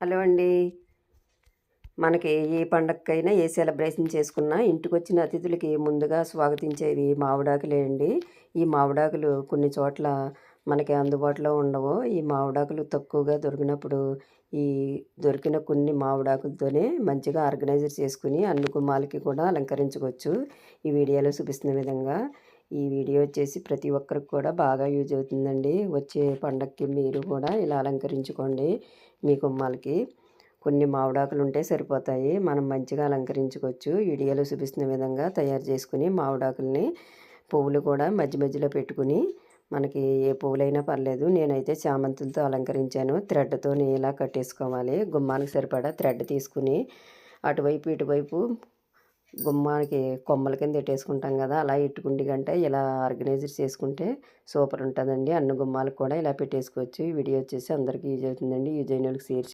Hello అండి. మనకి ఏ పండగకైనా ఏ celebration చేసుకున్నా ఇంటికి వచ్చిన అతిథులకి ముందుగా స్వాగతించేవి మామిడాకులే అండి ఈ మామిడాకులు కొన్ని చోట్ల మనకి అందుబాటులో ఉండవు. ఈ మామిడాకులు తక్కువగా దొరికినప్పుడు ఈ దొరికిన కొన్ని మామిడాకులతోనే మంచిగా ఆర్గనైజర్ చేసుకుని అన్ని గుమ్మాలకి కూడా అలంకరించుకోవచ్చు. ఈ వీడియోలో చూపిస్తున్న విధంగా ఈ వీడియో వచ్చేసి ప్రతి ఒక్కరికి కూడా బాగా యూజ్ అవుతుందండి. వచ్చే పండగకి మీరు కూడా ఇలా అలంకరించుకోండి మీ కుమ్మాలకి. కొన్ని మామిడాకులు ఉంటే సరిపోతాయి. మనం మంచిగా అలంకరించుకోవచ్చు. వీడియోలో చూపిస్తున్న విధంగా తయారు చేసుకుని మామిడాకుల్ని పువ్వులు కూడా మధ్య మధ్యలో పెట్టుకుని మనకి ఏ పువ్వులైనా పర్లేదు. నేనైతే చామంతులతో అలంకరించాను. థ్రెడ్తో ఇలా కట్టేసుకోవాలి. గుమ్మానికి సరిపడా థ్రెడ్ తీసుకుని అటువైపు ఇటువైపు గుమ్మానికి కొమ్మల కింద పెట్టేసుకుంటాం కదా అలా ఇట్టుకుండి కంటే ఇలా ఆర్గనైజర్ చేసుకుంటే సూపర్ ఉంటుందండి. అన్ని గుమ్మాలకు కూడా ఇలా పెట్టేసుకోవచ్చు. ఈ వీడియో వచ్చేసి అందరికీ యూజ్ అవుతుందండి. యూజ్ అయిన వాళ్ళకి షేర్